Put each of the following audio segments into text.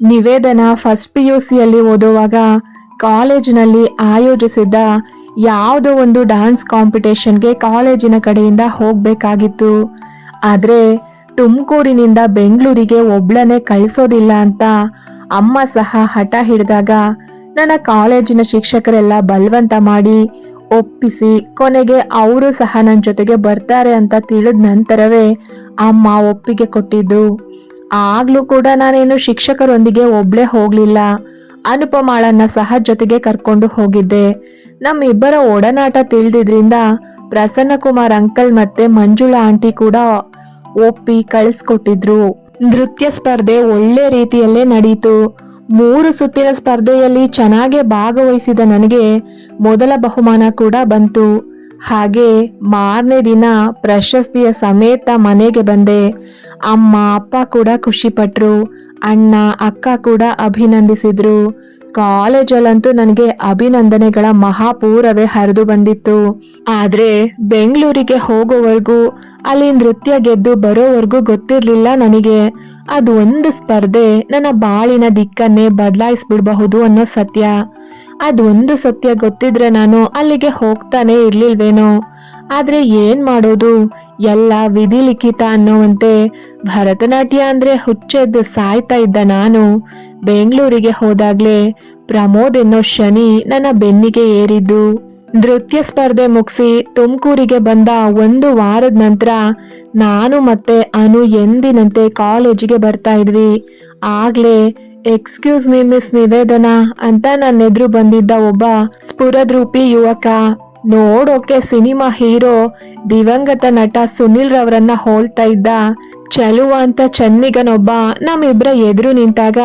ನಿವೇದನ first P U ಸಿಯಲ್ಲಿ ಓದುವಾಗ ಕಾಲೇಜಿನಲ್ಲಿ ಆಯೋಜಿಸಿದ್ದ ಯಾವುದೋ ಒಂದು ಡ್ಯಾನ್ಸ್ ಕಾಂಪಿಟೇಷನ್ಗೆ ಕಾಲೇಜಿನ ಕಡೆಯಿಂದ ಹೋಗಬೇಕಾಗಿತ್ತು. ಆದರೆ ತುಮಕೂರಿನಿಂದ ಬೆಂಗಳೂರಿಗೆ ಒಬ್ಳನೆ ಕಳಿಸೋದಿಲ್ಲ ಅಂತ ಅಮ್ಮ ಸಹ ಹಠ ಹಿಡಿದಾಗ ನನ್ನ ಕಾಲೇಜಿನ ಶಿಕ್ಷಕರೆಲ್ಲ ಬಲವಂತ ಮಾಡಿ ಒಪ್ಪಿಸಿ ಕೊನೆಗೆ ಅವರು ಸಹ ನನ್ನ ಜೊತೆಗೆ ಬರ್ತಾರೆ ಅಂತ ತಿಳಿದ ನಂತರವೇ ಅಮ್ಮ ಒಪ್ಪಿಗೆ ಕೊಟ್ಟಿದ್ದು. ಆಗ್ಲೂ ಕೂಡ ನಾನೇನು ಶಿಕ್ಷಕರೊಂದಿಗೆ ಒಬ್ಳೆ ಹೋಗ್ಲಿಲ್ಲ. ಅನುಪಮಾಳನ್ನ ಸಹ ಜೊತೆಗೆ ಕರ್ಕೊಂಡು ಹೋಗಿದ್ದೆ. ನಮ್ಮಿಬ್ಬರ ಒಡನಾಟ ತಿಳಿದಿದ್ರಿಂದ ಪ್ರಸನ್ನ ಕುಮಾರ್ ಅಂಕಲ್ ಮತ್ತೆ ಮಂಜುಳಾ ಆಂಟಿ ಕೂಡ ಒಪ್ಪಿ ಕಳಿಸ್ಕೊಟ್ಟಿದ್ರು. ನೃತ್ಯ ಸ್ಪರ್ಧೆ ಒಳ್ಳೆ ರೀತಿಯಲ್ಲೇ ನಡೀತು. ಮೂರು ಸುತ್ತಿನ ಸ್ಪರ್ಧೆಯಲ್ಲಿ ಚೆನ್ನಾಗಿ ಭಾಗವಹಿಸಿದ ನನಗೆ ಮೊದಲ ಬಹುಮಾನ ಕೂಡ ಬಂತು. ಹಾಗೆ ಮಾರನೇ ದಿನ ಪ್ರಶಸ್ತಿಯ ಸಮೇತ ಮನೆಗೆ ಬಂದೆ. ಅಮ್ಮ, ಅಪ್ಪ ಕೂಡ ಖುಷಿಪಟ್ರು. ಅಣ್ಣ, ಅಕ್ಕ ಕೂಡ ಅಭಿನಂದಿಸಿದ್ರು. ಕಾಲೇಜಲ್ಲಂತೂ ನನಗೆ ಅಭಿನಂದನೆಗಳ ಮಹಾಪೂರವೇ ಹರಿದು ಬಂದಿತ್ತು. ಆದ್ರೆ ಬೆಂಗಳೂರಿಗೆ ಹೋಗೋವರೆಗೂ, ಅಲ್ಲಿ ನೃತ್ಯ ಗೆದ್ದು ಬರೋವರೆಗೂ ಗೊತ್ತಿರಲಿಲ್ಲ ನನಗೆ. ಅದು ಒಂದು ಸ್ಪರ್ಧೆ, ನನ್ನ ಬಾಳಿನ ದಿಕ್ಕನ್ನೇ ಬದಲಾಯಿಸ್ಬಿಡ್ಬಹುದು ಅನ್ನೋ ಸತ್ಯ. ಅದು ಒಂದು ಸತ್ಯ ಗೊತ್ತಿದ್ರೆ ನಾನು ಅಲ್ಲಿಗೆ ಹೋಗ್ತಾನೆ ಇರ್ಲಿಲ್ವೇನೋ. ಆದ್ರೆ ಏನು ಮಾಡೋದು? ಎಲ್ಲ ವಿಧಿ ಲಿಖಿತ ಅನ್ನೋವಂತೆ ಭರತನಾಟ್ಯ ಅಂದ್ರೆ ಹುಚ್ಚೆದ್ದು ಸಾಯ್ತಾ ಇದ್ದ ನಾನು. ಬೆಂಗಳೂರಿಗೆ ಹೋದಾಗ್ಲೇ ಪ್ರಮೋದ್ ಎನ್ನೋ ಶನಿ ನನ್ನ ಬೆನ್ನಿಗೆ ಏರಿದ್ದು. ನೃತ್ಯ ಸ್ಪರ್ಧೆ ಮುಗಿಸಿ ತುಮಕೂರಿಗೆ ಬಂದ ಒಂದು ವಾರದ ನಂತರ ನಾನು ಮತ್ತೆ ಅನು ಎಂದಿನಂತೆ ಕಾಲೇಜಿಗೆ ಬರ್ತಾ ಇದ್ವಿ. ಆಗ್ಲೇ ಎಕ್ಸ್ಕ್ಯೂಸ್ ಮಿ ಮಿಸ್ ನಿವೇದನಾ ಅಂತ ನನ್ನ ಎದುರು ಬಂದಿದ್ದ ಒಬ್ಬ ಸ್ಫುರದ್ರೂಪಿ ಯುವಕ. ನೋಡೋಕೆ ಸಿನಿಮಾ ಹೀರೋ ದಿವಂಗತ ನಟ ಸುನಿಲ್ ರವರನ್ನ ಹೋಲ್ತಾ ಇದ್ದ ಚಲುವ ಅಂತ ಚೆನ್ನಿಗನೊಬ್ಬ ನಮ್ಮಿಬ್ರ ಎದುರು ನಿಂತಾಗ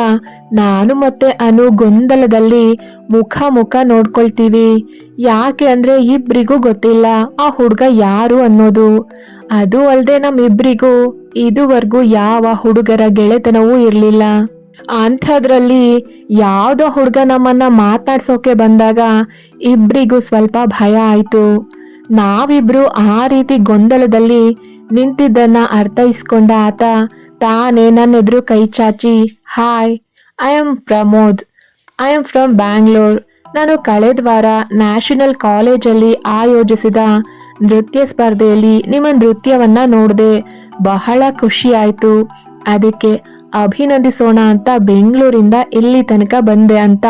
ನಾನು ಮತ್ತೆ ಅನು ಗೊಂದಲದಲ್ಲಿ ಮುಖ ಮುಖ ನೋಡ್ಕೊಳ್ತೀವಿ. ಯಾಕೆ ಅಂದ್ರೆ ಇಬ್ರಿಗೂ ಗೊತ್ತಿಲ್ಲ ಆ ಹುಡುಗ ಯಾರು ಅನ್ನೋದು. ಅದು ಅಲ್ಲದೆ ನಮ್ಮಿಬ್ರಿಗೂ ಇದುವರೆಗೂ ಯಾವ ಹುಡುಗರ ಗೆಳೆತನವೂ ಇರ್ಲಿಲ್ಲ. ಅಂಥದ್ರಲ್ಲಿ ಯಾವುದೋ ಹುಡುಗ ನಮ್ಮನ್ನ ಮಾತಾಡ್ಸೋಕೆ ಬಂದಾಗ ಇಬ್ರಿಗೂ ಸ್ವಲ್ಪ ಭಯ ಆಯಿತು. ನಾವಿಬ್ರು ಆ ರೀತಿ ಗೊಂದಲದಲ್ಲಿ ನಿಂತಿದ್ದನ್ನ ಅರ್ಥೈಸ್ಕೊಂಡ ಆತ ತಾನೇ ನನ್ನ ಎದುರು ಕೈ ಚಾಚಿ hi I am Pramod. I am from Bangalore ನಾನು ಕಳೆದ ವಾರ ನ್ಯಾಷನಲ್ ಕಾಲೇಜಲ್ಲಿ ಆಯೋಜಿಸಿದ ನೃತ್ಯ ಸ್ಪರ್ಧೆಯಲ್ಲಿ ನಿಮ್ಮ ನೃತ್ಯವನ್ನ ನೋಡಿದೆ ಬಹಳ ಖುಷಿ ಆಯಿತು. ಅದಕ್ಕೆ ಅಭಿನಂದಿಸೋಣ ಅಂತ ಬೆಂಗಳೂರಿಂದ ಇಲ್ಲಿ ತನಕ ಬಂದೆ ಅಂತ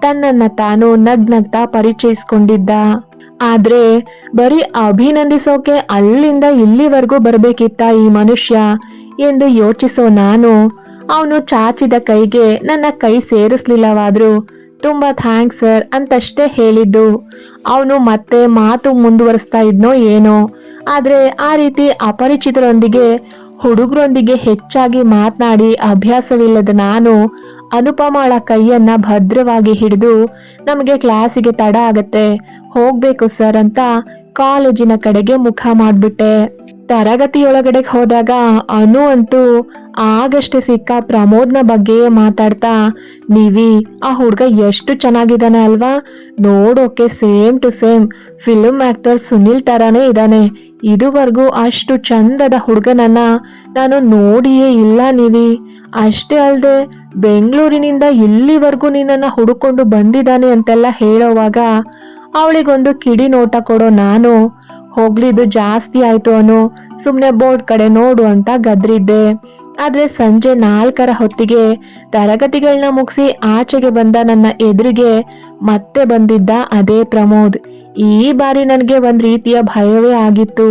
ತನ್ನನ್ನ ತಾನು ನಗ್ನಗ್ತಾ ಪರಿಚಯಿಸ್ಕೊಂಡಿದ್ದ. ಆದ್ರೆ ಬರೀ ಅಭಿನಂದಿಸೋಕೆ ಅಲ್ಲಿಂದ ಇಲ್ಲಿವರೆಗೂ ಬರಬೇಕಿತ್ತ ಈ ಮನುಷ್ಯ ಎಂದು ಯೋಚಿಸೋ ನಾನು, ಅವನು ಚಾಚಿದ ಕೈಗೆ ನನ್ನ ಕೈ ಸೇರಿಸ್ಲಿಲ್ಲವಾದ್ರೂ ತುಂಬಾ ಥ್ಯಾಂಕ್ಸ್ ಸರ್ ಅಂತಷ್ಟೇ ಹೇಳಿದ್ದು. ಅವನು ಮತ್ತೆ ಮಾತು ಮುಂದುವರಿಸ್ತಾ ಇದ್ನೋ ಏನೋ, ಆದ್ರೆ ಆ ರೀತಿ ಅಪರಿಚಿತರೊಂದಿಗೆ ಹುಡುಗರೊಂದಿಗೆ ಹೆಚ್ಚಾಗಿ ಮಾತನಾಡಿ ಅಭ್ಯಾಸವಿಲ್ಲದ ನಾನು ಅನುಪಮಾಳ ಕೈಯನ್ನ ಭದ್ರವಾಗಿ ಹಿಡಿದು ನಮಗೆ ಕ್ಲಾಸಿಗೆ ತಡ ಆಗತ್ತೆ. ಹೋಗ್ಬೇಕು ಸರ್ ಅಂತ ಕಾಲೇಜಿನ ಕಡೆಗೆ ಮುಖ ಮಾಡ್ಬಿಟ್ಟೆ. ತರಗತಿಯೊಳಗಡೆ ಹೋದಾಗ ಅನು ಅಂತೂ ಆಗಷ್ಟೇ ಸಿಕ್ಕ ಪ್ರಮೋದ್ನ ಬಗ್ಗೆಯೇ ಮಾತಾಡ್ತಾ, ನೀವಿ, ಆ ಹುಡುಗ ಎಷ್ಟು ಚೆನ್ನಾಗಿದ್ದಾನೆ ಅಲ್ವಾ? ನೋಡೋಕೆ same to same. Film actor Sunil ಥರನೇ ಇದ್ದಾನೆ. ಇದುವರೆಗೂ ಅಷ್ಟು ಚಂದದ ಹುಡುಗನನ್ನ ನಾನು ನೋಡಿಯೇ ಇಲ್ಲ ನೀವಿ. ಅಷ್ಟೇ ಅಲ್ಲದೆ ಬೆಂಗಳೂರಿನಿಂದ ಇಲ್ಲಿವರೆಗೂ ನಿನ್ನನ್ನು ಹುಡುಕೊಂಡು ಬಂದಿದ್ದಾನೆ ಅಂತೆಲ್ಲ ಹೇಳೋವಾಗ ಅವಳಿಗೊಂದು ಕಿಡಿ ನೋಟ ಕೊಡೋ ನಾನು ಹೋಗ್ಲಿದ್ದು ಜಾಸ್ತಿ ಆಯ್ತು ಅನು. ಸುಮ್ಮನೆ ಬೋರ್ಡ್ ಕಡೆ ನೋಡು ಅಂತ ಗದ್ರಿದ್ದೆ. ಆದ್ರೆ ಸಂಜೆ ನಾಲ್ಕರ ಹೊತ್ತಿಗೆ ತರಗತಿಗಳನ್ನ ಮುಗಿಸಿ ಆಚೆಗೆ ಬಂದ ನನ್ನ ಎದುರಿಗೆ ಮತ್ತೆ ಬಂದಿದ್ದ ಅದೇ ಪ್ರಮೋದ್. ಈ ಬಾರಿ ನನಗೆ ಒಂದ್ ರೀತಿಯ ಭಯವೇ ಆಗಿತ್ತು.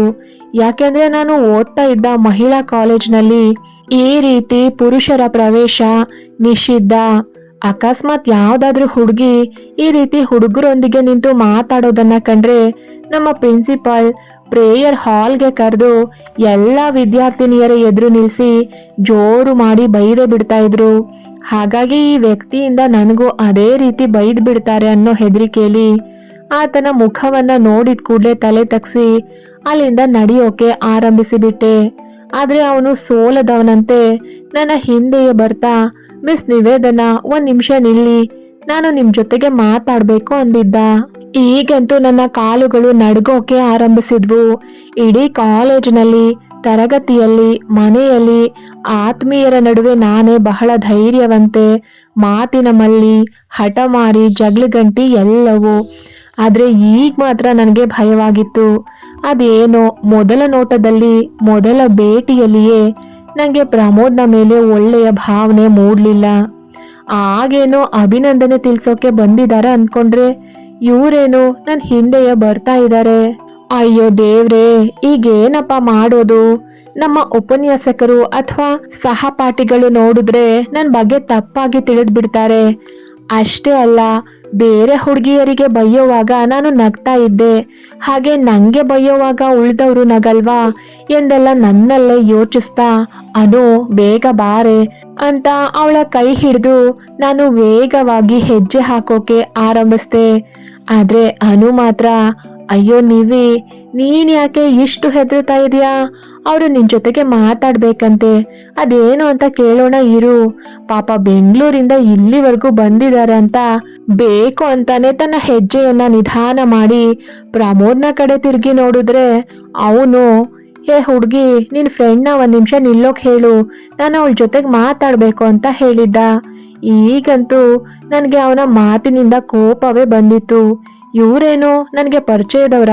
ಯಾಕೆಂದ್ರೆ ನಾನು ಓದ್ತಾ ಇದ್ದ ಮಹಿಳಾ ಕಾಲೇಜ್ನಲ್ಲಿ ಈ ರೀತಿ ಪುರುಷರ ಪ್ರವೇಶ ನಿಷಿದ್ಧ. ಅಕಸ್ಮಾತ್ ಯಾವ್ದಾದ್ರೂ ಹುಡುಗಿ ಈ ರೀತಿ ಹುಡುಗರೊಂದಿಗೆ ನಿಂತು ಮಾತಾಡೋದನ್ನ ಕಂಡ್ರೆ ನಮ್ಮ ಪ್ರಿನ್ಸಿಪಾಲ್ ಪ್ರೇಯರ್ ಹಾಲ್ಗೆ ಕರೆದು ಎಲ್ಲ ವಿದ್ಯಾರ್ಥಿನಿಯರ ಎದುರು ನಿಲ್ಲಿಸಿ ಜೋರು ಮಾಡಿ ಬೈದೆ ಬಿಡ್ತಾ ಇದ್ರು. ಹಾಗಾಗಿ ಈ ವ್ಯಕ್ತಿಯಿಂದ ನನಗೂ ಅದೇ ರೀತಿ ಬೈದ್ ಬಿಡ್ತಾರೆ ಅನ್ನೋ ಹೆದರಿಕೆಯಲ್ಲಿ ಆತನ ಮುಖವನ್ನ ನೋಡಿದ ಕೂಡಲೇ ತಲೆ ತಗ್ಸಿ ಅಲ್ಲಿಂದ ನಡೆಯೋಕೆ ಆರಂಭಿಸಿಬಿಟ್ಟೆ. ಆದ್ರೆ ಅವನು ಸೋಲದವನಂತೆ ನನ್ನ ಹಿಂದೆಯೇ ಬರ್ತಾ ಮಿಸ್ ನಿವೇದನಾ ಒಂದ್ ನಿಮಿಷ ನಿಲ್ಲಿ. ನಾನು ನಿಮ್ ಜೊತೆಗೆ ಮಾತಾಡ್ಬೇಕು ಅಂದಿದ್ದ. ಈಗಂತೂ ನನ್ನ ಕಾಲುಗಳು ನಡ್ಗೋಕೆ ಆರಂಭಿಸಿದ್ವು. ಇಡೀ ಕಾಲೇಜಿನಲ್ಲಿ, ತರಗತಿಯಲ್ಲಿ, ಮನೆಯಲ್ಲಿ ಆತ್ಮೀಯರ ನಡುವೆ ನಾನೇ ಬಹಳ ಧೈರ್ಯವಂತೆ, ಮಾತಿನ ಮಲ್ಲಿ ಹಠಮಾರಿ ಜಗಳಗಂಟಿ ಎಲ್ಲವೂ. ಆದರೆ ಈಗ ಮಾತ್ರ ನನಗೆ ಭಯವಾಗಿತ್ತು. ಅದೇನೋ ಮೊದಲ ನೋಟದಲ್ಲಿ, ಮೊದಲ ಭೇಟಿಯಲ್ಲಿಯೇ ನನಗೆ ಪ್ರಮೋದ್ನ ಮೇಲೆ ಒಳ್ಳೆಯ ಭಾವನೆ ಮೂಡಲಿಲ್ಲ. ಆಗೇನೋ ಅಭಿನಂದನೆ ತಿಳ್ಸೋಕೆ ಬಂದಿದ್ದಾರೆ ಅನ್ಕೊಂಡ್ರೆ ಇವರೇನೋ ನನ್ನ ಹಿಂದೆಯೇ ಬರ್ತಾ ಇದ್ದಾರೆ ಅಯ್ಯೋ ದೇವ್ರೇ, ಈಗೇನಪ್ಪ ಮಾಡೋದು? ನಮ್ಮ ಉಪನ್ಯಾಸಕರು ಅಥವಾ ಸಹಪಾಠಿಗಳು ನೋಡಿದ್ರೆ ನನ್ನ ಬಗ್ಗೆ ತಪ್ಪಾಗಿ ತಿಳಿದ್ಬಿಡ್ತಾರೆ. ಅಷ್ಟೇ ಅಲ್ಲ ಬೇರೆ ಹುಡುಗಿಯರಿಗೆ ಬೈಯೋವಾಗ ನಾನು ನಗ್ತಾ ಇದ್ದೆ. ಹಾಗೆ ನಂಗೆ ಬೈಯೋವಾಗ ಉಳಿದವರು ನಗಲ್ವಾ? ಎಂದೆಲ್ಲ ನನ್ನಲ್ಲೇ ಯೋಚಿಸ್ತಾ, ಅನು, ಬೇಗ ಬಾರೆ ಅಂತ ಅವಳ ಕೈ ಹಿಡಿದು ನಾನು ವೇಗವಾಗಿ ಹೆಜ್ಜೆ ಹಾಕೋಕೆ ಆರಂಭಿಸ್ದೆ. ಆದ್ರೆ ಅನು ಮಾತ್ರ, ಅಯ್ಯೋ ನೀವಿ, ನೀನ್ ಯಾಕೆ ಇಷ್ಟು ಹೆದರ್ತಾ ಇದೀಯಾ? ಅವರು ನಿನ್ ಜೊತೆಗೆ ಮಾತಾಡ್ಬೇಕಂತೆ. ಅದೇನು ಅಂತ ಕೇಳೋಣ ಇರು. ಪಾಪ ಬೆಂಗಳೂರಿಂದ ಇಲ್ಲಿವರೆಗೂ ಬಂದಿದ್ದಾರೆ ಅಂತ ಬೇಕು ಅಂತಾನೆ ತನ್ನ ಹೆಜ್ಜೆಯನ್ನ ನಿಧಾನ ಮಾಡಿ ಪ್ರಮೋದ್ನ ಕಡೆ ತಿರುಗಿ ನೋಡಿದ್ರೆ, ಅವನು, ಹೇ ಹುಡುಗಿ ನಿನ್ನ ಫ್ರೆಂಡ್ನ ಒಂದು ನಿಮಿಷ ನಿಲ್ಲೋಕ್ ಹೇಳು. ನಾನು ಅವಳ ಜೊತೆಗೆ ಮಾತಾಡ್ಬೇಕು ಅಂತ ಹೇಳಿದ್ದ. ಈಗಂತೂ ನನಗೆ ಅವನ ಮಾತಿನಿಂದ ಕೋಪವೇ ಬಂದಿತ್ತು. ಇವರೇನು ನನಗೆ ಪರಿಚಯದವರ?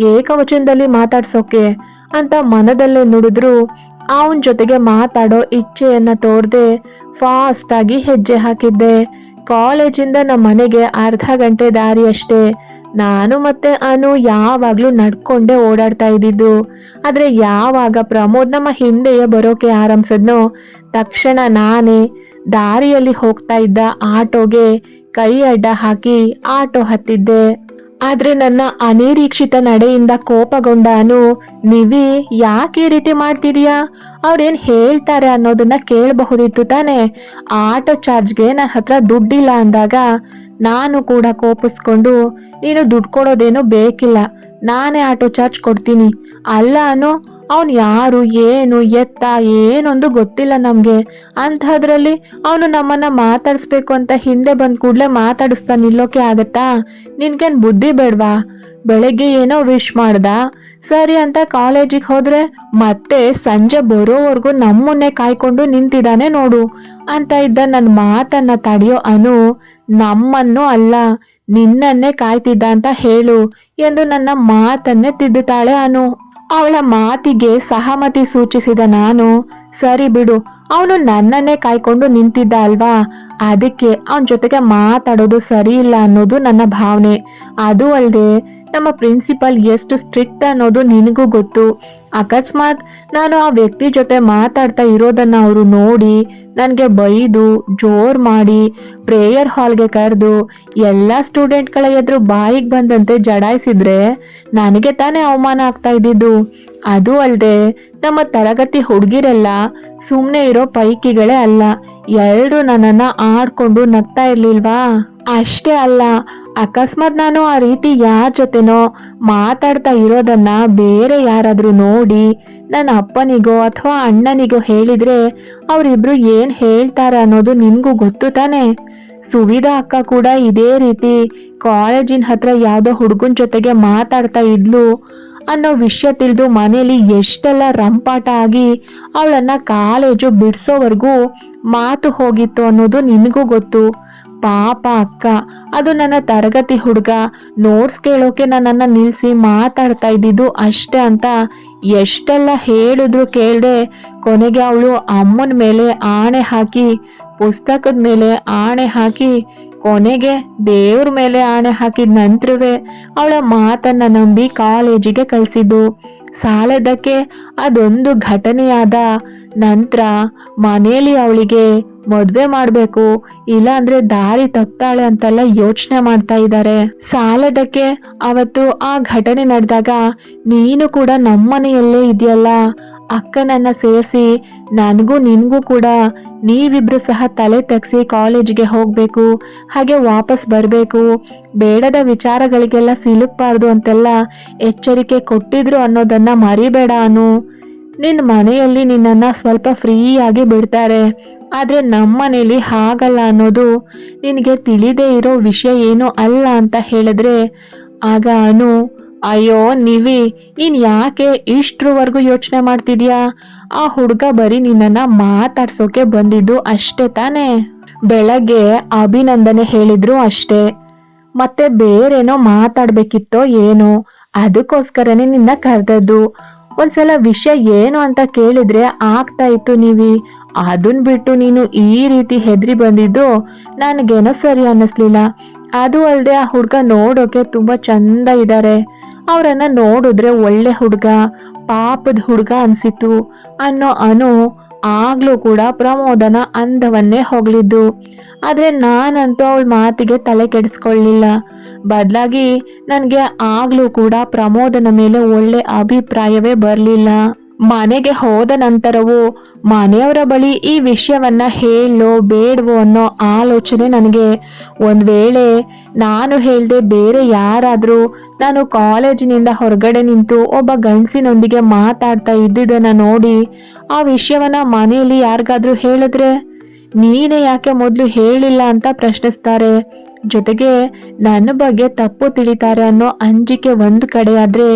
ಏಕವಚನದಲ್ಲಿ ಮಾತಾಡ್ಸೋಕೆ? ಅಂತ ಮನದಲ್ಲೇ ನುಡಿದ್ರು. ಅವನ ಜೊತೆಗೆ ಮಾತಾಡೋ ಇಚ್ಛೆಯನ್ನ ತೋರ್ದೆ ಫಾಸ್ಟ್ ಆಗಿ ಹೆಜ್ಜೆ ಹಾಕಿದ್ದೆ. ಕಾಲೇಜಿಂದ ನಮ್ಮ ಮನೆಗೆ ಅರ್ಧ ಗಂಟೆ ದಾರಿ ಅಷ್ಟೇ. ನಾನು ಮತ್ತೆ ಅನು ಯಾವಾಗಲೂ ನಡ್ಕೊಂಡೇ ಓಡಾಡ್ತಾ ಇದ್ದಿದ್ದು. ಆದ್ರೆ ಯಾವಾಗ ಪ್ರಮೋದ್ ನಮ್ಮ ಹಿಂದೆಯೇ ಬರೋಕೆ ಆರಂಭಿಸಿದ್ನೋ, ತಕ್ಷಣ ನಾನೇ ದಾರಿಯಲ್ಲಿ ಹೋಗ್ತಾ ಇದ್ದ ಆಟೋಗೆ ಕೈ ಅಡ್ಡ ಹಾಕಿ ಆಟೋ ಹತ್ತಿದ್ದೆ. ಆದ್ರೆ ನನ್ನ ಅನಿರೀಕ್ಷಿತ ನಡೆಯಿಂದ ಕೋಪಗೊಂಡಾನು ನೀವಿ, ಯಾಕೆ ಈ ರೀತಿ ಮಾಡ್ತಿದೀಯಾ? ಅವ್ರೇನ್ ಹೇಳ್ತಾರೆ ಅನ್ನೋದನ್ನ ಕೇಳಬಹುದಿತ್ತು ತಾನೆ. ಆಟೋ ಚಾರ್ಜ್ಗೆ ನನ್ನ ಹತ್ರ ದುಡ್ಡಿಲ್ಲ ಅಂದಾಗ ನಾನು ಕೂಡ ಕೋಪಿಸ್ಕೊಂಡು, ನೀನು ದುಡ್ಡು ಕೊಡೋದೇನು ಬೇಕಿಲ್ಲ. ನಾನೇ ಆಟೋ ಚಾರ್ಜ್ ಕೊಡ್ತೀನಿ. ಅಲ್ಲ ಅನು ಅವನು ಯಾರು, ಏನು, ಎತ್ತ, ಏನೊಂದು ಗೊತ್ತಿಲ್ಲ ನಮಗೆ. ಅಂಥದ್ರಲ್ಲಿ ಅವನು ನಮ್ಮನ್ನ ಮಾತಾಡಿಸ್ಬೇಕು ಅಂತ ಹಿಂದೆ ಬಂದ ಕೂಡಲೇ ಮಾತಾಡಿಸ್ತಾ ನಿಲ್ಲೋಕೆ ಆಗತ್ತಾ? ನಿನ್ಗೇನು ಬುದ್ಧಿ ಬೇಡ್ವಾ? ಬೆಳಗ್ಗೆ ಏನೋ ವಿಶ್ ಮಾಡ್ದ. ಸರಿ ಅಂತ ಕಾಲೇಜಿಗೆ ಹೋದ್ರೆ ಮತ್ತೆ ಸಂಜೆ ಬರೋವರೆಗೂ ನಮ್ಮನ್ನೇ ಕಾಯ್ಕೊಂಡು ನಿಂತಿದ್ದಾನೆ ನೋಡು. ಅಂತ ಇದ್ದ ನನ್ನ ಮಾತನ್ನ ತಡೆಯೋ ಅನು ನಮ್ಮನ್ನು ಅಲ್ಲ, ನಿನ್ನನ್ನೇ ಕಾಯ್ತಿದ್ದ ಅಂತ ಹೇಳು ಎಂದು ನನ್ನ ಮಾತನ್ನೇ ತಿದ್ದುತ್ತಾಳೆ ಅನು. ಅವಳ ಮಾತಿಗೆ ಸಹಮತಿ ಸೂಚಿಸಿದ ನಾನು, ಸರಿ ಬಿಡು, ಅವನು ನನ್ನನ್ನೇ ಕಾಯ್ಕೊಂಡು ನಿಂತಿದ್ದ ಅಲ್ವಾ? ಅದಕ್ಕೆ ಅವನ ಜೊತೆಗೆ ಮಾತಾಡೋದು ಸರಿ ಇಲ್ಲ ಅನ್ನೋದು ನನ್ನ ಭಾವನೆ. ಅದು ಅಲ್ಲದೆ ನಮ್ಮ ಪ್ರಿನ್ಸಿಪಲ್ ಎಷ್ಟು ಸ್ಟ್ರಿಕ್ಟ್ ಅನ್ನೋದು ನಿನಗೂ ಗೊತ್ತು. ಅಕಸ್ಮಾತ್ ನಾನು ಆ ವ್ಯಕ್ತಿ ಜೊತೆ ಮಾತಾಡ್ತಾ ಇರೋದನ್ನ ಅವರು ನೋಡಿ ನನಗೆ ಬೈದು, ಜೋರ್ ಮಾಡಿ ಪ್ರೇಯರ್ ಹಾಲ್ಗೆ ಕರೆದು, ಎಲ್ಲ ಸ್ಟೂಡೆಂಟ್ಗಳ ಎದುರು ಬಾಯಿಗೆ ಬಂದಂತೆ ಜಡಾಯಿಸಿದ್ರೆ ನನಗೆ ತಾನೇ ಅವಮಾನ ಆಗ್ತಾ ಇದ್ದಿದ್ದು. ಅದು ಅಲ್ಲದೆ ನಮ್ಮ ತರಗತಿ ಹುಡುಗಿರೆಲ್ಲ ಸುಮ್ಮನೆ ಇರೋ ಪೈಕಿಗಳೇ ಅಲ್ಲ, ಎಲ್ರು ನನ್ನನ್ನ ಆಡ್ಕೊಂಡು ನಗ್ತಾ ಇರ್ಲಿಲ್ವಾ? ಅಷ್ಟೇ ಅಲ್ಲ ಅಕಸ್ಮಾತ್ ನಾನು ಆ ರೀತಿ ಯಾರ ಜೊತೆನೋ ಮಾತಾಡ್ತಾ ಇರೋದನ್ನ ಬೇರೆ ಯಾರಾದರೂ ನೋಡಿ ನನ್ನ ಅಪ್ಪನಿಗೋ ಅಥವಾ ಅಣ್ಣನಿಗೋ ಹೇಳಿದ್ರೆ ಅವರಿಬ್ರು ಏನು ಹೇಳ್ತಾರೆ ಅನ್ನೋದು ನಿನಗೂ ಗೊತ್ತು ತಾನೆ? ಸುವಿಧಾ ಅಕ್ಕ ಕೂಡ ಇದೇ ರೀತಿ ಕಾಲೇಜಿನ ಹತ್ರ ಯಾವುದೋ ಹುಡುಗನ ಜೊತೆಗೆ ಮಾತಾಡ್ತಾ ಇದ್ಲು ಅನ್ನೋ ವಿಷಯ ತಿಳಿದು ಮನೇಲಿ ಎಷ್ಟೆಲ್ಲ ರಂಪಾಟ ಆಗಿ ಅವಳನ್ನ ಕಾಲೇಜು ಬಿಡಿಸೋವರೆಗೂ ಮಾತು ಹೋಗಿತ್ತು ಅನ್ನೋದು ನಿನಗೂ ಗೊತ್ತು. ಪಾಪ ಅಕ್ಕ, ಅದು ನನ್ನ ತರಗತಿ ಹುಡುಗ. ನೋಟ್ಸ್ ಕೇಳೋಕೆ ನನ್ನನ್ನು ನಿಲ್ಲಿಸಿ ಮಾತಾಡ್ತಾ ಇದ್ದಿದ್ದು ಅಷ್ಟೇ ಅಂತ ಎಷ್ಟೆಲ್ಲ ಹೇಳಿದ್ರು ಕೇಳದೆ ಕೊನೆಗೆ ಅವಳು ಅಮ್ಮನ ಮೇಲೆ ಆಣೆ ಹಾಕಿ, ಪುಸ್ತಕದ ಮೇಲೆ ಆಣೆ ಹಾಕಿ, ಕೊನೆಗೆ ದೇವ್ರ ಮೇಲೆ ಆಣೆ ಹಾಕಿದ ನಂತರವೇ ಅವಳ ಮಾತನ್ನ ನಂಬಿ ಕಾಲೇಜಿಗೆ ಕಳಿಸಿದ್ದು. ಸಾಲದಕ್ಕೆ ಅದೊಂದು ಘಟನೆಯಾದ ನಂತರ ಮನೆಯಲ್ಲಿ ಅವಳಿಗೆ ಮದ್ವೆ ಮಾಡ್ಬೇಕು ಇಲ್ಲ ಅಂದ್ರೆ ದಾರಿ ತಪ್ತಾಳೆ ಅಂತೆಲ್ಲ ಯೋಚನೆ ಮಾಡ್ತಾ ಇದ್ದಾರೆ ಸಾಲದಕ್ಕೆ ಅವತ್ತು ಆ ಘಟನೆ ನಡೆದಾಗ ನೀನು ಕೂಡ ನಮ್ಮನೆಯಲ್ಲೇ ಇದೆಯಲ್ಲ, ಅಕ್ಕನನ್ನ ಸೇರಿಸಿ, ನನಗೂ ನಿನಗೂ ಕೂಡ ನೀವಿಬ್ರು ಸಹ ತಲೆ ತಗ್ಸಿ ಕಾಲೇಜಿಗೆ ಹೋಗ್ಬೇಕು, ಹಾಗೆ ವಾಪಸ್ ಬರಬೇಕು, ಬೇಡದ ವಿಚಾರಗಳಿಗೆಲ್ಲ ಸಿಲುಕ್ಬಾರ್ದು ಅಂತೆಲ್ಲ ಎಚ್ಚರಿಕೆ ಕೊಟ್ಟಿದ್ರು ಅನ್ನೋದನ್ನ ಮರಿಬೇಡ ಅನು. ನಿನ್ನ ಮನೆಯಲ್ಲಿ ನಿನ್ನನ್ನು ಸ್ವಲ್ಪ ಫ್ರೀಯಾಗಿ ಬಿಡ್ತಾರೆ. ಆದರೆ ನಮ್ಮ ಮನೇಲಿ ಹಾಗಲ್ಲ ಅನ್ನೋದು ನಿನಗೆ ತಿಳಿದೇ ಇರೋ ವಿಷಯ ಏನೂ ಅಲ್ಲ ಅಂತ ಹೇಳಿದ್ರೆ, ಆಗ ಅನು, ಅಯ್ಯೋ, ನೀವಿ, ನೀನು ಯಾಕೆ ಇಷ್ಟ್ರವರೆಗೂ ಯೋಚನೆ ಮಾಡ್ತಿದ್ಯಾ? ಆ ಹುಡುಗ ಬರೀ ನಿನ್ನನ್ನು ಮಾತಾಡ್ಸೋಕೆ ಬಂದಿದ್ದು ಅಷ್ಟೇ ತಾನೇ. ಬೆಳಗ್ಗೆ ಅಭಿನಂದನೆ ಹೇಳಿದ್ರು ಅಷ್ಟೇ. ಮತ್ತೆ ಬೇರೇನೋ ಮಾತಾಡಬೇಕಿತ್ತೋ ಏನೋ, ಅದಕ್ಕೋಸ್ಕರನೇ ನಿನ್ನ ಕರೆದದ್ದು. ಒಂದ್ಸಲ ವಿಷಯ ಏನು ಅಂತ ಕೇಳಿದ್ರೆ ಆಗ್ತಾ ಇತ್ತು ನೀವಿ. ಅದನ್ ಬಿಟ್ಟು ನೀನು ಈ ರೀತಿ ಹೆದ್ರಿ ಬಂದಿದ್ದು ನನಗೇನೋ ಸರಿ ಅನ್ನಿಸ್ಲಿಲ್ಲ. ಅದು ಅಲ್ಲದೆ ಆ ಹುಡ್ಗ ನೋಡೋಕೆ ತುಂಬಾ ಚಂದ ಇದ್ದಾರೆ ಅವರನ್ನ ನೋಡಿದ್ರೆ ಒಳ್ಳೆ ಹುಡ್ಗ, ಪಾಪದ ಹುಡ್ಗ ಅನ್ಸಿತ್ತು. ಅನ್ನೋ ಅನು ಆಗ್ಲೂ ಕೂಡ ಪ್ರಮೋದನ ಅಂದವನ್ನೇ ಹೊಗಳಿದ್ದು. ಆದರೆ ನಾನಂತೂ ಅವಳ ಮಾತಿಗೆ ತಲೆ ಕೆಡಿಸ್ಕೊಳ್ಳಿಲ್ಲ. ಬದಲಾಗಿ ನನಗೆ ಆಗಲೂ ಕೂಡ ಪ್ರಮೋದನ ಮೇಲೆ ಒಳ್ಳೆ ಅಭಿಪ್ರಾಯವೇ ಬರಲಿಲ್ಲ. ಮನೆಗೆ ಹೋದ ನಂತರವೂ ಮನೆಯವರ ಬಳಿ ಈ ವಿಷಯವನ್ನ ಹೇಳೋ ಬೇಡವೋ ಅನ್ನೋ ಆಲೋಚನೆ ನನಗೆ. ಒಂದ್ ವೇಳೆ ನಾನು ಹೇಳ್ದೆ ಬೇರೆ ಯಾರಾದರೂ ನಾನು ಕಾಲೇಜಿನಿಂದ ಹೊರಗಡೆ ನಿಂತು ಒಬ್ಬ ಗಂಡಸಿನೊಂದಿಗೆ ಮಾತಾಡ್ತಾ ಇದ್ದಿದ್ದನ್ನ ನೋಡಿ ಆ ವಿಷಯವನ್ನ ಮನೆಯಲ್ಲಿ ಯಾರಿಗಾದ್ರೂ ಹೇಳಿದ್ರೆ ನೀನೇ ಯಾಕೆ ಮೊದಲು ಹೇಳಿಲ್ಲ ಅಂತ ಪ್ರಶ್ನಿಸ್ತಾರೆ. ಜೊತೆಗೆ ನನ್ನ ಬಗ್ಗೆ ತಪ್ಪು ತಿಳಿತಾರೆ ಅನ್ನೋ ಅಂಜಿಕೆ ಒಂದು ಕಡೆ ಆದ್ರೆ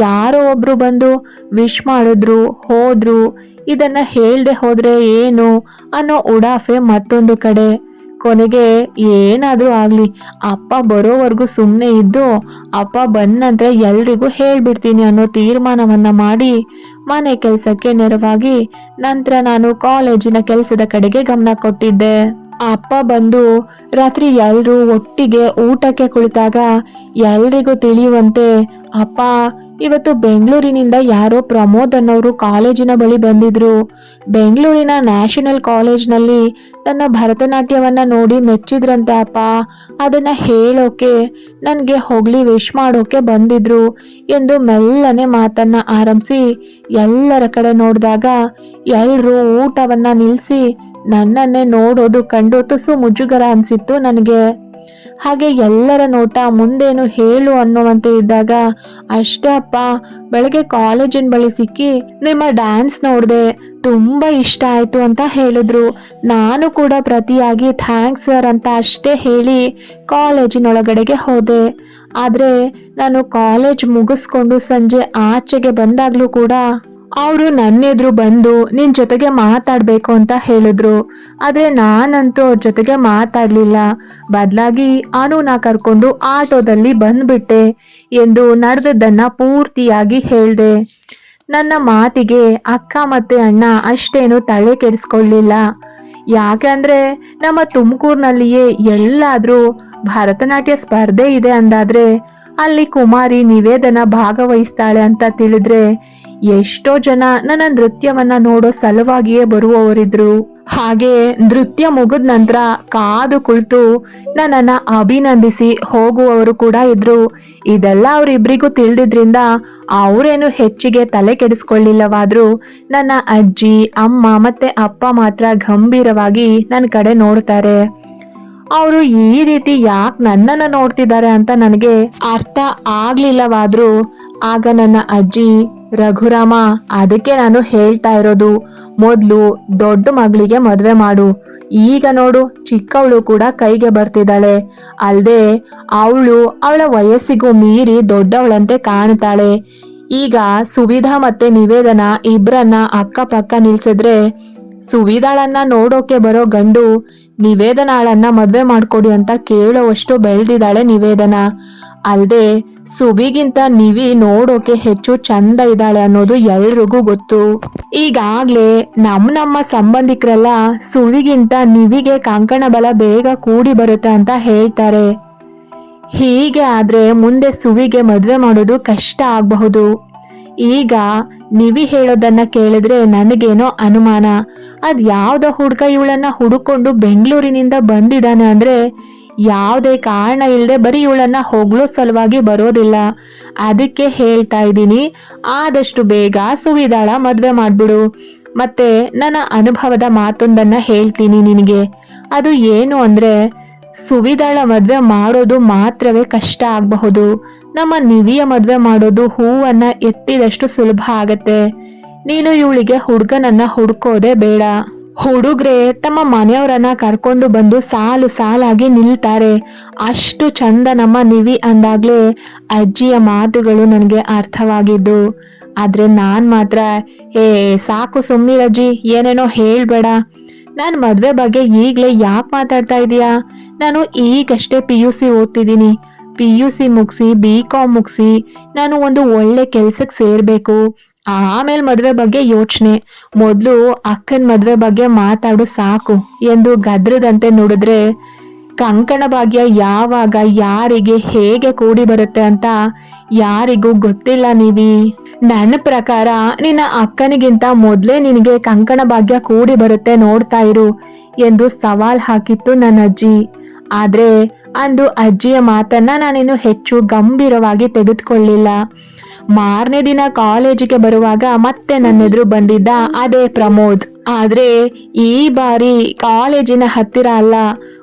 ಯಾರೋ ಒಬ್ರು ಬಂದು ವಿಶ್ ಮಾಡಿದ್ರು, ಹೋದ್ರು, ಇದನ್ನ ಹೇಳ್ದೆ ಹೋದ್ರೆ ಏನು ಅನ್ನೋ ಉಡಾಫೆ ಮತ್ತೊಂದು ಕಡೆ. ಕೊನೆಗೆ ಏನಾದರೂ ಆಗಲಿ, ಅಪ್ಪ ಬರೋವರೆಗೂ ಸುಮ್ಮನೆ ಇದ್ದು ಅಪ್ಪ ಬಂದ ನಂತರ ಎಲ್ರಿಗೂ ಹೇಳ್ಬಿಡ್ತೀನಿ ಅನ್ನೋ ತೀರ್ಮಾನವನ್ನು ಮಾಡಿ ಮನೆ ಕೆಲಸಕ್ಕೆ ನೆರವಾಗಿ ನಂತರ ನಾನು ಕಾಲೇಜಿನ ಕೆಲಸದ ಕಡೆಗೆ ಗಮನ ಕೊಟ್ಟಿದ್ದೆ. ಅಪ್ಪ ಬಂದು ರಾತ್ರಿ ಎಲ್ಲರೂ ಒಟ್ಟಿಗೆ ಊಟಕ್ಕೆ ಕುಳಿತಾಗ ಎಲ್ರಿಗೂ ತಿಳಿಯುವಂತೆ, ಅಪ್ಪ, ಇವತ್ತು ಬೆಂಗಳೂರಿನಿಂದ ಯಾರೋ ಪ್ರಮೋದ್ ಅನ್ನೋರು ಕಾಲೇಜಿನ ಬಳಿ ಬಂದಿದ್ರು. ಬೆಂಗಳೂರಿನ ನ್ಯಾಷನಲ್ ಕಾಲೇಜ್ನಲ್ಲಿ ತನ್ನ ಭರತನಾಟ್ಯವನ್ನು ನೋಡಿ ಮೆಚ್ಚಿದ್ರಂತೆ ಅಪ್ಪ. ಅದನ್ನ ಹೇಳೋಕೆ, ನನಗೆ ಹೊಗಳಿ ವಿಶ್ ಮಾಡೋಕೆ ಬಂದಿದ್ರು ಎಂದು ಮೆಲ್ಲನೆ ಮಾತನ್ನ ಆರಂಭಿಸಿ ಎಲ್ಲರ ಕಡೆ ನೋಡಿದಾಗ ಎಲ್ಲರೂ ಊಟವನ್ನ ನಿಲ್ಲಿಸಿ ನನ್ನನ್ನೇ ನೋಡೋದು ಕಂಡು ತುಸು ಮುಜುಗರ ಅನ್ಸಿತ್ತು ನನಗೆ. ಹಾಗೆ ಎಲ್ಲರ ನೋಟ ಮುಂದೇನು ಹೇಳು ಅನ್ನುವಂತೆ ಇದ್ದಾಗ, ಅಷ್ಟೇ ಅಪ್ಪ, ಬೆಳಗ್ಗೆ ಕಾಲೇಜಿನ ಬಳಿ ಸಿಕ್ಕಿ, ನಿಮ್ಮ ಡ್ಯಾನ್ಸ್ ನೋಡಿದೆ, ತುಂಬಾ ಇಷ್ಟ ಆಯ್ತು ಅಂತ ಹೇಳಿದ್ರು. ನಾನು ಕೂಡ ಪ್ರತಿಯಾಗಿ ಥ್ಯಾಂಕ್ಸ್ ಸರ್ ಅಂತ ಅಷ್ಟೇ ಹೇಳಿ ಕಾಲೇಜಿನೊಳಗಡೆಗೆ ಹೋದೆ. ಆದ್ರೆ ನಾನು ಕಾಲೇಜ್ ಮುಗಿಸ್ಕೊಂಡು ಸಂಜೆ ಆಚೆಗೆ ಬಂದಾಗ್ಲೂ ಕೂಡ ಅವರು ನನ್ನೆದ್ರು ಬಂದು ನಿನ್ ಜೊತೆಗೆ ಮಾತಾಡಬೇಕು ಅಂತ ಹೇಳಿದ್ರು. ಆದರೆ ನಾನಂತೂ ಅವ್ರ ಜೊತೆಗೆ ಮಾತಾಡಲಿಲ್ಲ. ಬದಲಾಗಿ ಅನುನ ಕರ್ಕೊಂಡು ಆಟೋದಲ್ಲಿ ಬಂದ್ಬಿಟ್ಟೆ ಎಂದು ನಡೆದದ್ದನ್ನು ಪೂರ್ತಿಯಾಗಿ ಹೇಳಿದೆ. ನನ್ನ ಮಾತಿಗೆ ಅಕ್ಕ ಮತ್ತೆ ಅಣ್ಣ ಅಷ್ಟೇನು ತಲೆ ಕೆಡಿಸ್ಕೊಳ್ಳಿಲ್ಲ. ಯಾಕೆಂದರೆ ನಮ್ಮ ತುಮಕೂರಿನಲ್ಲಿಯೇ ಎಲ್ಲಾದರೂ ಭರತನಾಟ್ಯ ಸ್ಪರ್ಧೆ ಇದೆ ಅಂದಾದರೆ ಅಲ್ಲಿ ಕುಮಾರಿ ನಿವೇದನ ಭಾಗವಹಿಸ್ತಾಳೆ ಅಂತ ತಿಳಿದ್ರೆ ಎಷ್ಟೋ ಜನ ನನ್ನ ನೃತ್ಯವನ್ನ ನೋಡೋ ಸಲುವಾಗಿಯೇ ಬರುವವರಿದ್ರು. ಹಾಗೆ ನೃತ್ಯ ಮುಗಿದ ನಂತರ ಕಾದು ಕುಳಿತು ನನ್ನನ್ನ ಅಭಿನಂದಿಸಿ ಹೋಗುವವರು ಕೂಡ ಇದ್ರು. ಇದೆಲ್ಲ ಅವರಿಬ್ಬರಿಗೂ ತಿಳಿದಿದ್ರಿಂದ ಅವರೇನು ಹೆಚ್ಚಿಗೆ ತಲೆ ಕೆಡಿಸ್ಕೊಳ್ಳಿಲ್ಲವಾದ್ರೂ ನನ್ನ ಅಜ್ಜಿ, ಅಮ್ಮ ಮತ್ತೆ ಅಪ್ಪ ಮಾತ್ರ ಗಂಭೀರವಾಗಿ ನನ್ನ ಕಡೆ ನೋಡ್ತಾರೆ. ಅವರು ಈ ರೀತಿ ಯಾಕೆ ನನ್ನನ್ನು ನೋಡ್ತಿದ್ದಾರೆ ಅಂತ ನನಗೆ ಅರ್ಥ ಆಗ್ಲಿಲ್ಲವಾದ್ರೂ ಆಗ ನನ್ನ ಅಜ್ಜಿ, ರಘುರಾಮ, ಅದಕ್ಕೆ ನಾನು ಹೇಳ್ತಾ ಇರೋದು, ಮೊದ್ಲು ದೊಡ್ಡ ಮಗಳಿಗೆ ಮದುವೆ ಮಾಡು. ಈಗ ನೋಡು, ಚಿಕ್ಕವಳು ಕೂಡ ಕೈಗೆ ಬರ್ತಿದ್ದಾಳೆ. ಅಲ್ದೆ, ಅವಳು ಅವಳ ವಯಸ್ಸಿಗೂ ಮೀರಿ ದೊಡ್ಡವಳಂತೆ ಕಾಣ್ತಾಳೆ. ಈಗ ಸುವಿಧಾ ಮತ್ತೆ ನಿವೇದನ ಇಬ್ಬರನ್ನ ಅಕ್ಕಪಕ್ಕ ನಿಲ್ಸಿದ್ರೆ, ಸುವಿಧಾಳನ್ನ ನೋಡೋಕೆ ಬರೋ ಗಂಡು ನಿವೇದನಾಳನ್ನ ಮದ್ವೆ ಮಾಡ್ಕೊಡಿ ಅಂತ ಕೇಳೋವಷ್ಟು ಬೆಳೆದಿದ್ದಾಳೆ ನಿವೇದನ. ಅಲ್ದೆ ಸುಬಿಗಿಂತ ನಿವಿ ನೋಡೋಕೆ ಹೆಚ್ಚು ಚಂದ ಇದ್ದಾಳೆ ಅನ್ನೋದು ಎಲ್ರಿಗೂ ಗೊತ್ತು. ಈಗಾಗ್ಲೇ ನಮ್ಮ ನಮ್ಮ ಸಂಬಂಧಿಕರೆಲ್ಲ ಸುವಿಗಿಂತ ನಿವಿಗೆ ಕಂಕಣ ಬಲ ಬೇಗ ಕೂಡಿ ಬರುತ್ತೆ ಅಂತ ಹೇಳ್ತಾರೆ. ಹೀಗೆ ಆದ್ರೆ ಮುಂದೆ ಸುವಿಗೆ ಮದುವೆ ಮಾಡೋದು ಕಷ್ಟ ಆಗಬಹುದು. ಈಗ ನಿವಿ ಹೇಳೋದನ್ನ ಕೇಳಿದ್ರೆ ನನಗೇನೋ ಅನುಮಾನ. ಅದ್ ಯಾವ್ದೋ ಹುಡ್ಗ ಇವಳನ್ನ ಹುಡುಕೊಂಡು ಬೆಂಗಳೂರಿನಿಂದ ಬಂದಿದ್ದಾನೆ ಅಂದ್ರೆ ಯಾವುದೇ ಕಾರಣ ಇಲ್ಲದೆ ಬರೀ ಇವಳನ್ನ ಹೊಗಳೋ ಸಲುವಾಗಿ ಬರೋದಿಲ್ಲ. ಅದಕ್ಕೆ ಹೇಳ್ತಾ ಇದ್ದೀನಿ, ಆದಷ್ಟು ಬೇಗ ಸುವಿದಾಳ ಮದುವೆ ಮಾಡಿಬಿಡು. ಮತ್ತೆ ನನ್ನ ಅನುಭವದ ಮಾತೊಂದನ್ನ ಹೇಳ್ತೀನಿ ನಿನಗೆ. ಅದು ಏನು ಅಂದ್ರೆ, ಸುವಿದಾಳ ಮದುವೆ ಮಾಡೋದು ಮಾತ್ರವೇ ಕಷ್ಟ ಆಗಬಹುದು. ನಮ್ಮ ನಿವಿಯ ಮದುವೆ ಮಾಡೋದು ಹೂವನ್ನು ಎತ್ತಿದಷ್ಟು ಸುಲಭ ಆಗತ್ತೆ. ನೀನು ಇವಳಿಗೆ ಹುಡುಗನನ್ನ ಹುಡ್ಕೋದೇ ಬೇಡ. ಹುಡುಗ್ರೆ, ತಮ್ಮ ಮನೆಯವರನ್ನ ಕರ್ಕೊಂಡು ಬಂದು ಸಾಲು ಸಾಲಾಗಿ ನಿಲ್ತಾರೆ. ಅಷ್ಟು ಚಂದ ನಮ್ಮ ನಿವಿ ಅಂದಾಗ್ಲೇ ಅಜ್ಜಿಯ ಮಾತುಗಳು ನನಗೆ ಅರ್ಥವಾಗಿದ್ದು. ಆದ್ರೆ ನಾನ್ ಮಾತ್ರ ಏ ಸಾಕು ಸುಮ್ಮಿರಜ್ಜಿ ಏನೇನೋ ಹೇಳ್ಬೇಡ. ನಾನು ಮದ್ವೆ ಬಗ್ಗೆ ಈಗ್ಲೇ ಯಾಕೆ ಮಾತಾಡ್ತಾ ಇದೀಯಾ? ನಾನು ಈಗಷ್ಟೇ ಪಿ ಯು ಸಿ ಓದ್ತಿದ್ದೀನಿ. ಪಿ ಯು ಸಿ ಮುಗಿಸಿ, ಬಿ ಕಾಮ್ ಮುಗಿಸಿ, ನಾನು ಒಂದು ಒಳ್ಳೆ ಕೆಲ್ಸಕ್ಕೆ ಸೇರ್ಬೇಕು. ಆಮೇಲೆ ಮದುವೆ ಬಗ್ಗೆ ಯೋಚನೆ. ಮೊದಲು ಅಕ್ಕನ ಮದುವೆ ಬಗ್ಗೆ ಮಾತಾಡು ಸಾಕು. ಎಂದು ಗದ್ರದಂತೆ ನೋಡಿದ್ರೆ, ಕಂಕಣ ಭಾಗ್ಯ ಯಾವಾಗ, ಯಾರಿಗೆ, ಹೇಗೆ ಕೂಡಿ ಬರುತ್ತೆ ಅಂತ ಯಾರಿಗೂ ಗೊತ್ತಿಲ್ಲ ನೀವಿ. ನನ್ನ ಪ್ರಕಾರ ನಿನ್ನ ಅಕ್ಕನಿಗಿಂತ ಮೊದಲೇ ನಿನಗೆ ಕಂಕಣ ಭಾಗ್ಯ ಕೂಡಿ ಬರುತ್ತೆ ನೋಡ್ತಾ ಇರು ಎಂದು ಸವಾಲ್ ಹಾಕಿತ್ತು ನನ್ನ ಅಜ್ಜಿ. ಆದ್ರೆ ಅಂದು ಅಜ್ಜಿಯ ಮಾತನ್ನ ನಾನೇನು ಹೆಚ್ಚು ಗಂಭೀರವಾಗಿ ತೆಗೆದುಕೊಳ್ಳಿಲ್ಲ. ಮಾರನೇ ದಿನ ಕಾಲೇಜಿಗೆ ಬರುವಾಗ ಮತ್ತೆ ನನ್ನೆದುರು ಬಂದಿದ್ದ ಅದೇ ಪ್ರಮೋದ್. ಆದ್ರೆ ಈ ಬಾರಿ ಕಾಲೇಜಿನ ಹತ್ತಿರ ಅಲ್ಲ,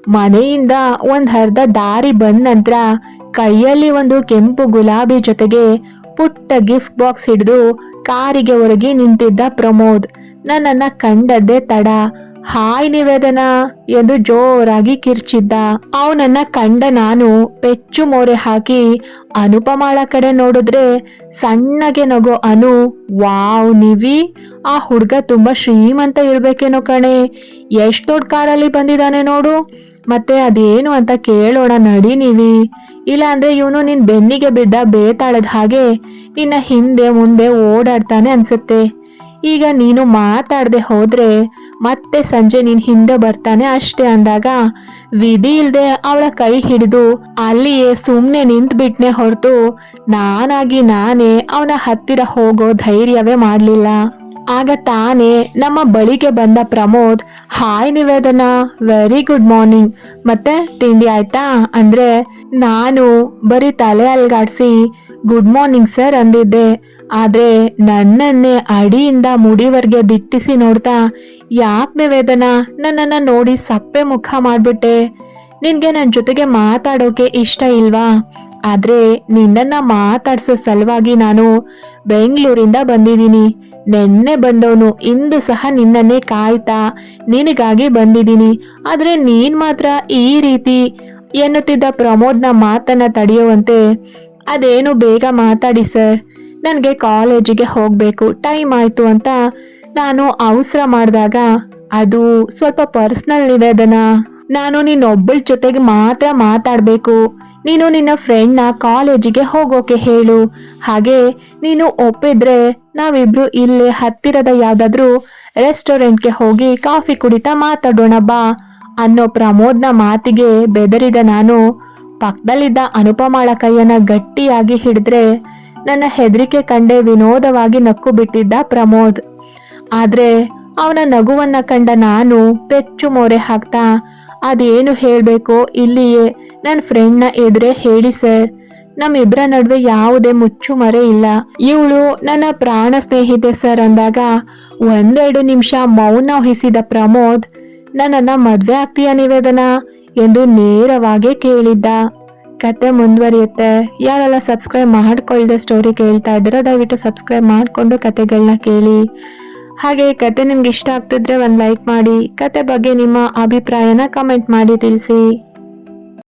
ಮನೆಯಿಂದ ಒಂದ್ ಅರ್ಧ ದಾರಿ ಬಂದ ನಂತರ ಕೈಯಲ್ಲಿ ಒಂದು ಕೆಂಪು ಗುಲಾಬಿ ಜೊತೆಗೆ ಪುಟ್ಟ ಗಿಫ್ಟ್ ಬಾಕ್ಸ್ ಹಿಡಿದು ಕಾರಿಗೆ ಹೊರಗಿ ನಿಂತಿದ್ದ ಪ್ರಮೋದ್. ನನ್ನನ್ನ ಕಂಡದ್ದೇ ತಡ. ಹಾಯ್ ನಿವೇದನ ಎಂದು ಜೋರಾಗಿ ಕಿರ್ಚಿದ್ದ. ಅವನನ್ನ ಕಂಡ ನಾನು ಪೆಚ್ಚು ಮೋರೆ ಹಾಕಿ, ಅನುಪಮಾಳ ಕಡೆ ನೋಡಿದ್ರೆ ಸಣ್ಣಗೆ ನಗೋ ಅನು, ವಾವ್ ನಿವಿ, ಆ ಹುಡ್ಗ ತುಂಬಾ ಶ್ರೀಮಂತ ಇರ್ಬೇಕೇನೋ ಕಣೆ. ಎಷ್ಟ್ ದೊಡ್ಡ ಕಾರಲ್ಲಿ ಬಂದಿದ್ದಾನೆ ನೋಡು. ಮತ್ತೆ ಅದೇನು ಅಂತ ಕೇಳೋಣ ನಡಿ ನೀವಿ. ಇಲ್ಲ ಅಂದ್ರೆ ಇವನು ನಿನ್ ಬೆನ್ನಿಗೆ ಬಿದ್ದ ಬೇತಾಳದ ಹಾಗೆ ನಿನ್ನ ಹಿಂದೆ ಮುಂದೆ ಓಡಾಡ್ತಾನೆ ಅನ್ಸುತ್ತೆ. ಈಗ ನೀನು ಮಾತಾಡದೆ ಹೋದ್ರೆ ಮತ್ತೆ ಸಂಜೆ ನೀನ್ ಹಿಂದೆ ಬರ್ತಾನೆ ಅಷ್ಟೇ ಅಂದಾಗ ವಿಧಿ ಇಲ್ದೆ ಅವಳ ಕೈ ಹಿಡಿದು ಅಲ್ಲಿಯೇ ಸುಮ್ನೆ ನಿಂತ್ ಬಿಟ್ನೆ ಹೊರತು ನಾನಾಗಿ ನಾನೇ ಅವನ ಹತ್ತಿರ ಹೋಗೋ ಧೈರ್ಯವೇ ಮಾಡ್ಲಿಲ್ಲ. ಆಗ ತಾನೇ ನಮ್ಮ ಬಳಿಗೆ ಬಂದ Pramod, hi Nivedana very good morning ಮತ್ತೆ ತಿಂಡಿ ಆಯ್ತಾ? ಅಂದ್ರೆ, ನಾನು ಬರೀ ತಲೆ ಅಲ್ಗಾಡ್ಸಿ ಗುಡ್ ಮಾರ್ನಿಂಗ್ ಸರ್ ಅಂದಿದ್ದೆ. ಆದ್ರೆ ನನ್ನನ್ನೇ ಅಡಿಯಿಂದ ಮುಡಿವರ್ಗೆ ದಿಟ್ಟಿಸಿ ನೋಡ್ತಾ ಯಾಕ್ ನಿವೇದನ ನನ್ನನ್ನ ನೋಡಿ ಸಪ್ಪೆ ಮುಖ ಮಾಡ್ಬಿಟ್ಟೆ. ನಿನ್ಗೆ ನನ್ನ ಜೊತೆಗೆ ಮಾತಾಡೋಕೆ ಇಷ್ಟ ಇಲ್ವಾ? ಆದ್ರೆ ನಿನ್ನನ್ನ ಮಾತಾಡ್ಸೋ ಸಲುವಾಗಿ ನಾನು ಬೆಂಗಳೂರಿಂದ ಬಂದಿದ್ದೀನಿ. ನೆನ್ನೆ ಬಂದವನು ಇಂದು ಸಹ ನಿನ್ನನ್ನೇ ಕಾಯ್ತಾ ನಿನಗಾಗಿ ಬಂದಿದ್ದೀನಿ. ಆದ್ರೆ ನೀನ್ ಮಾತ್ರ ಈ ರೀತಿ ಎನ್ನುತ್ತಿದ್ದ ಪ್ರಮೋದ್ನ ಮಾತನ್ನ ತಡೆಯುವಂತೆ ಅದೇನು ಬೇಗ ಮಾತಾಡಿ ಸರ್. ನನಗೆ ಕಾಲೇಜಿಗೆ ಹೋಗಬೇಕು, ಟೈಮ್ ಆಯ್ತು ಅಂತ ನಾನು ಅವಸರ ಮಾಡಿದಾಗ ಅದು ಸ್ವಲ್ಪ ಪರ್ಸನಲ್ ನಿವೇದನ. ನಾನು ನಿನ್ನೊಬ್ಬಳ ಜೊತೆಗೆ ಮಾತ್ರ ಮಾತಾಡಬೇಕು. ನೀನು ನಿನ್ನ ಫ್ರೆಂಡ್ನ ಕಾಲೇಜಿಗೆ ಹೋಗೋಕೆ ಹೇಳು. ಹಾಗೆ ನೀನು ಒಪ್ಪಿದ್ರೆ ನಾವಿಬ್ರು ಇಲ್ಲೇ ಹತ್ತಿರದ ಯಾವುದಾದ್ರೂ ರೆಸ್ಟೋರೆಂಟ್ಗೆ ಹೋಗಿ ಕಾಫಿ ಕುಡಿತಾ ಮಾತಾಡೋಣ ಬಾ ಅನ್ನೋ ಪ್ರಮೋದ್ನ ಮಾತಿಗೆ ಬೆದರಿದ ನಾನು ಪಕ್ಕದಲ್ಲಿದ್ದ ಅನುಪಮಾಳ ಕೈಯನ್ನ ಗಟ್ಟಿಯಾಗಿ ಹಿಡಿದ್ರೆ ನನ್ನ ಹೆದರಿಕೆ ಕಂಡೆ ವಿನೋದವಾಗಿ ನಕ್ಕು ಬಿಟ್ಟಿದ್ದ ಪ್ರಮೋದ್. ಆದ್ರೆ ಅವನ ನಗುವನ್ನ ಕಂಡ ನಾನು ಪೆಚ್ಚು ಮೋರೆ ಹಾಕ್ತಾ, ಅದೇನು ಹೇಳಬೇಕು ಇಲ್ಲಿಯೇ ನನ್ನ ಫ್ರೆಂಡ್ನ ಎದುರೇ ಹೇಳಿ ಸರ್. ನಮ್ಮಿಬ್ಬರ ನಡುವೆ ಯಾವುದೇ ಮುಚ್ಚುಮರೆ ಇಲ್ಲ. ಇವಳು ನನ್ನ ಪ್ರಾಣ ಸ್ನೇಹಿತೆ ಸರ್ ಅಂದಾಗ ಒಂದೆರಡು ನಿಮಿಷ ಮೌನ ವಹಿಸಿದ ಪ್ರಮೋದ್, ನನ್ನನ್ನು ಮದುವೆ ಆಗ್ತೀಯ ನಿವೇದನ? ಎಂದು ನೇರವಾಗಿ ಕೇಳಿದ್ದ. ಕತೆ ಮುಂದುವರಿಯುತ್ತೆ. ಯಾರೆಲ್ಲ ಸಬ್ಸ್ಕ್ರೈಬ್ ಮಾಡ್ಕೊಳ್ದೆ ಸ್ಟೋರಿ ಕೇಳ್ತಾ ಇದ್ರೆ ದಯವಿಟ್ಟು ಸಬ್ಸ್ಕ್ರೈಬ್ ಮಾಡಿಕೊಂಡು ಕತೆಗಳನ್ನ ಕೇಳಿ. ಹಾಗೆ ಕತೆ ನಿಮ್ಗೆ ಇಷ್ಟ ಆಗ್ತಿದ್ರೆ ಒಂದು ಲೈಕ್ ಮಾಡಿ, ಕತೆ ಬಗ್ಗೆ ನಿಮ್ಮ ಅಭಿಪ್ರಾಯನ ಕಮೆಂಟ್ ಮಾಡಿ ತಿಳಿಸಿ.